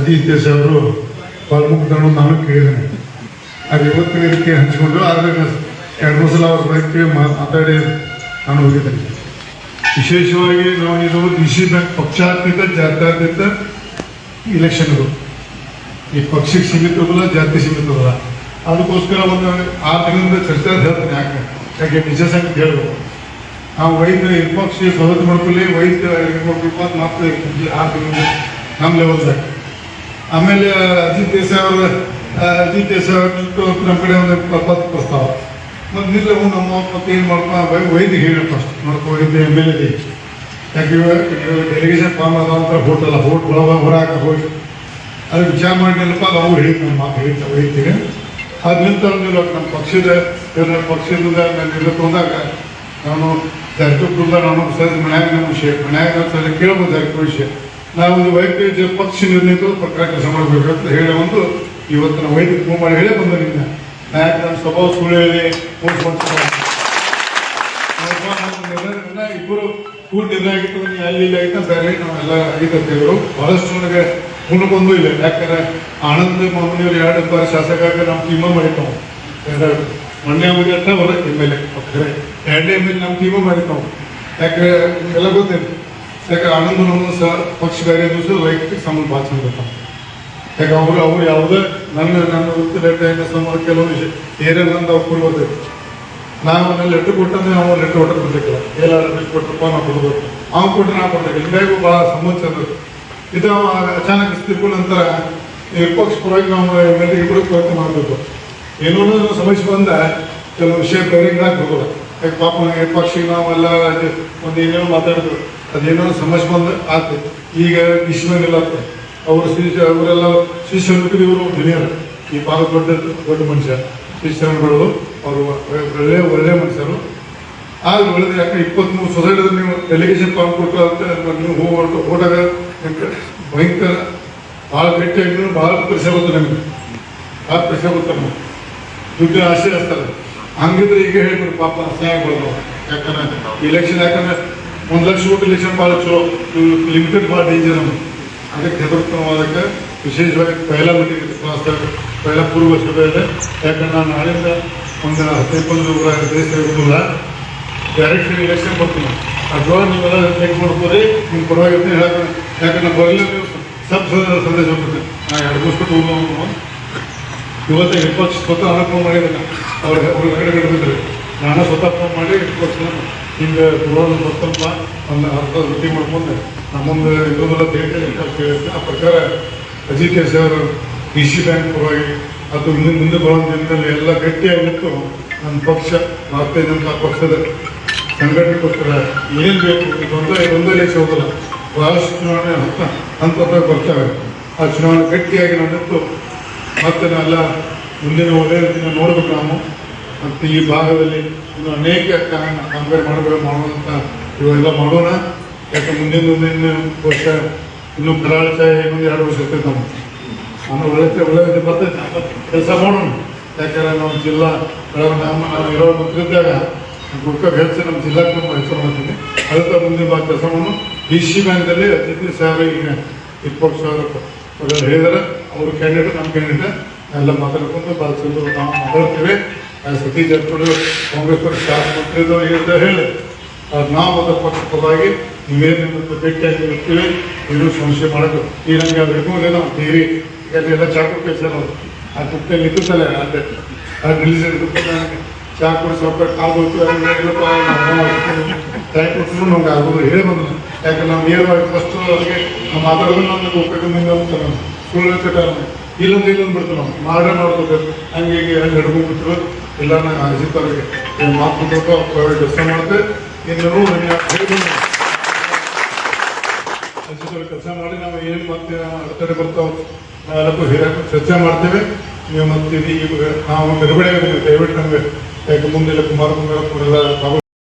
ದೇಶ ಅವರು ಪಾಲ್ಮುಕ್ತನ್ನು ನಾನು ಕೇಳಿದ್ದೇನೆ ಅದು ಇವತ್ತು ವೇದಿಕೆ ಹಂಚಿಕೊಂಡು, ಆದರೆ ಎರಡು ಮೂರು ಸಲ ಅವ್ರ ಬಗ್ಗೆ ಮಾತಾಡಿ ನಾನು ಹೋಗಿದ್ದೇನೆ ವಿಶೇಷವಾಗಿ ನಾವು ಇದು ಡಿ ಸಿ ಬ್ಯಾಂಕ್ ಪಕ್ಷಾತೀತ, ಜಾತ್ಯಾತೀತ ಇಲೆಕ್ಷನ್ಗಳು. ಈ ಪಕ್ಷಕ್ಕೆ ಸೀಮಿತವಲ್ಲ, ಜಾತಿ ಸೀಮಿತವಲ್ಲ. ಅದಕ್ಕೋಸ್ಕರ ಒಂದು ಆ ದಿನದಿಂದ ಚರ್ಚೆ ಹೇಳ್ತೀನಿ ಯಾಕೆ? ಯಾಕೆ ನಿಜ ಸಂಗತಿ ಹೇಳ್ಬೇಕು. ನಾವು ವೈದ್ಯ ವಿಪಕ್ಷ ಸವಲತ್ತು ಮಾಡ್ಕೊಳ್ಳಿ, ವೈದ್ಯ ಇದು ಮಾಡ್ಬೇಕು ಅಂತ ಆರು ತಿಂಗಳು ನಮ್ಮ ಲೆವೆಲ್ದಾಗ ಆಮೇಲೆ ಅಜಿತ್ ದೇಸಾಯಿ ಅವರ ಅಜಿತ್ ದೇಸಾಯಿ ಅವರು ನಮ್ಮ ಕಡೆ ಒಂದು ಪತ್ತು ಪ್ರಸ್ತಾವ. ಮತ್ತು ನಿಲ್ಲವು ನಮ್ಮ ಮತ್ತೆ ಏನು ಮಾಡ್ಕೊ ವೈದ್ಯ ಹೇಳಿ ಫಸ್ಟ್. ನೋಡ್ಕೊ ಹೋಗಿದ್ದೆ ಎಂ ಎಲ್ ಎ ಯಾಕೆ ಡೆಲಿಗೇಷನ್ ಫಾರ್ಮ್ ಅದಂತ ಹೋಟೆಲ್ಲ ಹೋಟ್ ಒಳಗ ಹೊರಗೆ ಹೋಗಿ ಅದು ವಿಚಾರ ಮಾಡಿಲ್ಲಪ್ಪ ಅದು ಅವ್ರು ಹೇಳಿ ನಮ್ಮ ಮಾತು ಹೇಳ್ತಾ ವೈದ್ಯರಿಗೆ. ಅದು ನಿಂತ ನಮ್ಮ ಪಕ್ಷದ ಪಕ್ಷದ ಪಕ್ಷದಿಂದ ನಾನು ನಿಲ್ಲಕೊಂಡಾಗ ನಾನು ಸರ್ ಮನ್ಯಾಗ ನಮ್ಮ ವಿಷಯ ಮನ್ಯಾಗ ಸರ್ ಕೇಳ್ಬೋದು ಜಾರಕಿಹೊಳಿ ವಿಷಯ. ನಾವು ವೈದ್ಯ ಪಕ್ಷ ನಿರ್ಣಯಿತ ಪ್ರಕಾರ ಕೆಲಸ ಮಾಡಬೇಕಂತ ಹೇಳಿ ಒಂದು ಇವತ್ತು ನಾವು ವೈದ್ಯ ಫೋನ್ ಮಾಡಿ ಹೇಳೇ ಬಂದ ನಿನ್ನ ಯಾಕೆ ನನ್ನ ಸ್ವಭಾವ ಸುಳ್ಳು ಇಬ್ಬರು ಕೂಡ ನಿರ್ಣಯ ಆಗಿತ್ತು. ಅಲ್ಲಿ ಇಲ್ಲಿ ಆಯ್ತು ಬೇರೆ ನಾವೆಲ್ಲ ಆಗಿದ್ದೇವರು ಬಹಳಷ್ಟು ನನಗೆ ಮುಂದಕ್ಕೊಂದು ಇಲ್ಲ. ಯಾಕಂದ್ರೆ ಆನಂದ್ ಮಾಮನಿಯವರು ಎರಡು ಬಾರಿ ಶಾಸಕ ನಮ್ಮ ಟೀಮ ಮಾಡಿರ್ತಾವೆ ಎರಡು ಮೊನ್ನೆ ಮುಗಿ ಅಟ್ಟ ಎಂ ಎಲ್ ಎ ಎರಡನೇ ಎಂ ಎಲ್ ನಮ್ಮ ಟೀಮ ಮಾಡಿರ್ತಾವೆ ಯಾಕಂದ್ರೆ ಎಲ್ಲ ಗೊತ್ತಿಲ್ಲ ಯಾಕೆ ಆನಂದ್ ನಮ್ಮ ಸಹ ಪಕ್ಷ ಬೇರೆ ದಿವಸ ವೈಯಕ್ತಿಕ ಸಂಬಂಧ ಭಾಳ ಚಂದ ಯಾಕೆ ಅವರು ಅವ್ರು ಯಾವುದೇ ನನ್ನ ನನ್ನ ವೃತ್ತಿ ಸಂಬಂಧ ಕೆಲವು ವಿಷಯ. ಏರಿಯಾ ನಂದು ಅವ್ರು ಕೊಡ್ಬೋದು ನಾವು ನನ್ನ ಲೆಟ್ರ್ ಕೊಟ್ಟಂದ್ರೆ ನಾವು ಲೆಟ್ರ್ ಹೊಟ್ಟೆ ಕೊಡ್ಲಿಕ್ಕಿಲ್ಲ ಎಲ್ಲ ಲೆಟ್ರ್ ಕೊಟ್ಟರಪ್ಪ ನಾವು ಕೊಡ್ಬೇಕು. ಅವ್ನು ಕೊಟ್ಟರೆ ನಾವು ಕೊಡ್ಬೇಕು. ಹಿಂಗಾಗಿ ಭಾಳ ಸಂಬಂಧ ಚಂದ ಇದು ಅಚಾನಕ್ ತಿಳ್ಕೊಂಡ ನಂತರ ವಿಪಕ್ಷ ಪರವಾಗಿ ನಾವು ಎಂ ಎಲ್ ಇಬ್ಬರು ಪ್ರಯತ್ನ ಮಾಡಬೇಕು. ಏನೋ ಸಮಸ್ಯೆ ಬಂದ ಕೆಲವು ವಿಷಯ ಬೇರೆ ಹೋಗೋಲ್ಲ ಯಾಕೆ ಪಾಪ ವಿಪಕ್ಷಿಗೆ ನಾವೆಲ್ಲ ಒಂದೇನೇನೋ ಮಾತಾಡಿದ್ರು ಅದೇನೋ ಸಮಸ್ಯೆ ಬಂದು ಆತು ಈಗ ಇಶ್ವನಿಲ್ಲ ಅವರು ಶಿಷ್ಯ ಅವರೆಲ್ಲ ಶಿಷ್ಯರು ಇವರು ಹಿರಿಯರು ಈ ಪಾಪ ದೊಡ್ಡ ದೊಡ್ಡ ಮನುಷ್ಯ ಶಿಷ್ಯರುಗಳು ಅವರು ಒಳ್ಳೆ ಒಳ್ಳೆ ಮನುಷ್ಯರು ಆಗ ಒಳ್ಳೆದು ಯಾಕೆ ಇಪ್ಪತ್ಮೂರು ಸೊಸೈಟಿ ನೀವು ಡೆಲಿಗೇಷನ್ ಫಾರ್ಮ್ ಕೊಟ್ಟು ಅಂತ ನೀವು ಹೋಗಿ ಹೋದಾಗ ಭಯಂಕರ ಭಾಳ ಗಟ್ಟಿಯಾಗಿದ್ರು ಭಾಳ ಪ್ರೆಷರ್ ಬಂತು ನಮಗೆ ಭಾಳ ಪ್ರೆಷರ್ ಬರ್ತಾರೆ ದುಡ್ಡು ಆಸೆ ಹಚ್ತಾರೆ ಹಂಗಿದ್ರೆ ಈಗ ಹೇಳ್ಬಿಡು ಪಾಪ ಆಗ್ಬಾರ್ದು. ಯಾಕಂದ್ರೆ ಇಲೆಕ್ಷನ್ ಯಾಕಂದ್ರೆ ಒಂದು ಲಕ್ಷ ಓಟ್ ಇಲೆಕ್ಷನ್ ಭಾಳ ಚಲೋ. ಲಿಮಿಟೆಡ್ ಭಾಳ ಡೇಂಜರ್ ನಮ್ಗೆ ಅದಕ್ಕೆ ಹೆದರ್ತು ಅದಕ್ಕೆ ವಿಶೇಷವಾಗಿ ಪೈಲ ಮೀಟಿಂಗ್ ಕ್ಲಾಸ್ ಪೈಲ ಪೂರ್ವ ಸಭೆಯಲ್ಲಿ ಯಾಕಂದ್ರೆ ನಾನು ನಾಳೆಯಿಂದ ಒಂದು ಹದಿನೈದು ದೇಶ ಇರೋದಿಲ್ಲ ಡೈರೆಕ್ಟ್ ಇಲೆಕ್ಷನ್ ಬರ್ತೀನಿ. ಅಥವಾ ನೀವೆಲ್ಲ ಚೆಕ್ ಮಾಡ್ಕೋರಿ ನಿಮ್ಗೆ ಪರವಾಗಿರ್ತೀನಿ ಹೇಳಕ್ಕೆ ಯಾಕಂದ್ರೆ ಬರಲಿ ಸಬ್ ಸಂದೇಶ ಕೊಡ್ತೀನಿ ನಾ ಎರಡು ಹೋಗ್ಬೋದು ಇವತ್ತು ವಿಪಕ್ಷ ಸ್ವತಃ ಅನುಭವ ಮಾಡಿದ್ರೆ ಅವ್ರ ಅವ್ರ ಹೊರಗಡೆ ಬಿದ್ದರು ನಾನು ಸ್ವತಃ ಫೋನ್ ಮಾಡಿ ವಿಪಕ್ಷ ಹಿಂಗೆ ಗುರುವನ್ನು ಬರ್ತಪ್ಪ ಒಂದು ಅರ್ಧ ರೊಟ್ಟಿ ಮಾಡ್ಕೊಂಡು. ನಮ್ಮೊಂದು ಇನ್ನೊಂದೆಲ್ಲ ಹೇಳಿ ಆ ಪ್ರಕಾರ ಅಜಿತ್ ಅವರು ಡಿ ಸಿ ಬ್ಯಾಂಕ್ ಪರವಾಗಿ ಅದು ಮುಂದೆ ಮುಂದೆ ಬರೋ ದಿನದಲ್ಲಿ ಎಲ್ಲ ಗಟ್ಟಿಯಾಗಿತ್ತು ನನ್ನ ಪಕ್ಷ, ಭಾರತೀಯ ಜನತಾ ಪಕ್ಷದ ಸಂಘಟನೆಗೋಸ್ಕರ ಏನು ಬೇಕು ಇದೊಂದೇ ಒಂದೇ ಲೇಖ ಬಹಳಷ್ಟು ಚುನಾವಣೆ ಹಂತ ಹಂತವಾಗಿ ಬರ್ತವೆ ಆ ಚುನಾವಣೆ ಗಟ್ಟಿಯಾಗಿ ನಿಂತು ಮತ್ತೆ ನಾವೆಲ್ಲ ಮುಂದಿನ ಒಳ್ಳೆಯ ದಿನ ನೋಡ್ಬೇಕು ನಾವು. ಮತ್ತು ಈ ಭಾಗದಲ್ಲಿ ಇನ್ನು ಅನೇಕ ಕಾರಣ ಕಂಪೇರ್ ಮಾಡಬೇಕು ಮಾಡುವಂಥ ಇವೆಲ್ಲ ಮಾಡೋಣ. ಯಾಕೆ ಮುಂದಿನ ಮುಂದಿನ ವರ್ಷ ಇನ್ನು ಕರಾಳ ಇನ್ನೊಂದು ಎರಡು ವರ್ಷ ಇರ್ತೈತೆ ನಾವು ನಾನು ಒಳ್ಳೆ ಒಳ್ಳೆ ಬರ್ತೈತೆ ಕೆಲಸ ಮಾಡೋಣ. ಯಾಕಂದ್ರೆ ನಾವು ಜಿಲ್ಲಾ ನಮ್ಮ ನಾನು ಇರೋ ಮಕ್ಕಳಿದ್ದಾಗ ಗುಡ್ಕ ಹೆಚ್ಚು ನಮ್ಮ ಜಿಲ್ಲಾ ತುಂಬ ಹೆಸರು ಮಾಡ್ತೀನಿ ಅದಕ್ಕೆ ಮುಂದಿನ ಭಾಗ ಕೆಲಸ ಮಾಡೋಣ. ಡಿ ಸಿ ಬ್ಯಾಂಕಲ್ಲಿ ಅತಿಥಿ ಸಾವಿರ ಈಗ ಇಪ್ಪತ್ತು ಸಾವಿರ ಹೇಳಿದ್ರೆ. ಅವ್ರ ಕ್ಯಾಂಡಿಡೇಟ್ ನಮ್ಮ ಕ್ಯಾಂಡಿಡೇಟ್ ಎಲ್ಲ ಮಾತಾಡ್ಕೊಂಡು ಚಂದ ನಾವು ಮಾತಾಡ್ತೇವೆ. ಸತೀಶ್ ಜಾರಕಿಹೊಳಿ ಕಾಂಗ್ರೆಸ್ ಶಾಸಕ ಮಂತ್ರಿದು ಹೇಳಿದ ಹೇಳಿ ನಾವು ಅದರ ಪಕ್ಷ ಪರವಾಗಿ ನೀವೇನು ನಿಮ್ಮನ್ನು ಭೇಟಿಯಾಗಿ ಇರ್ತೀವಿ ಏನು ಸಮಸ್ಯೆ ಮಾಡೋದು. ಈ ನಮಗೆ ಅದು ಹಿಡ್ಕೊಂಡೆ ನಾವು ತೀರಿ ಎಲ್ಲ ಚಾಕು ನಾವು ಆ ಗುಪ್ತ ನಿಂತಲ್ಲ ಅದೇ ಅದು ನಿಲ್ಲಿಸಿ ಚಾ ಕುಡಿ ಸ್ವಲ್ಪ ಕಾಲು ಟೈಮ್ ಕೊಟ್ಟರು ನಮ್ಗೆ ಆಗೋದು ಹೇಳಿ ಬಂದ್ರು ಯಾಕಂದ್ರೆ ನಾವು ನೇರವಾಗಿ ಫಸ್ಟು ಅದಕ್ಕೆ ನಾವು ಮಾತಾಡೋದು ನಮ್ಗೆ ಉಪಯೋಗ ಸುಳ್ಳು ಕಟ್ಟಾರ ಇಲ್ಲೊಂದು ಇಲ್ಲೊಂದು ಬಿಡ್ತು ನಾವು ಮಾಡೇ ಮಾಡ್ಕೋಬೇಕು ಹಂಗೆ ಹೀಗೆ ಹಂಗೆ ಹಿಡ್ಕೊಂಡ್ಬಿಟ್ರು. ಇಲ್ಲ, ನಂಗೆ ಅಜಿತ್ ಅವ್ರಿಗೆ ಏನ್ ಮಾತು ಕೊಟ್ಟು ಅವ್ರಿಗೆ ಕೆಲಸ ಇನ್ನು ಹೇಳಿ ಅಜಿತ್ ಕೆಲಸ ಮಾಡಿ ನಾವು ಏನು ಮತ್ತೆ ಅಡೆತಡೆ ಬರ್ತಾವ, ನಾವೆಲ್ಲಕ್ಕೂ ಹಿರಿಯಕ್ಕೂ ಚರ್ಚೆ ಮಾಡ್ತೇವೆ. ನೀವು ಮತ್ತೆ ಈಗ ನಾವು ಬಿಡುಗಡೆ ದಯವಿಟ್ಟು ನಮಗೆ ಯಾಕೆ ಮುಂದೆ ಕುಮಾರ ಕುಮಾರ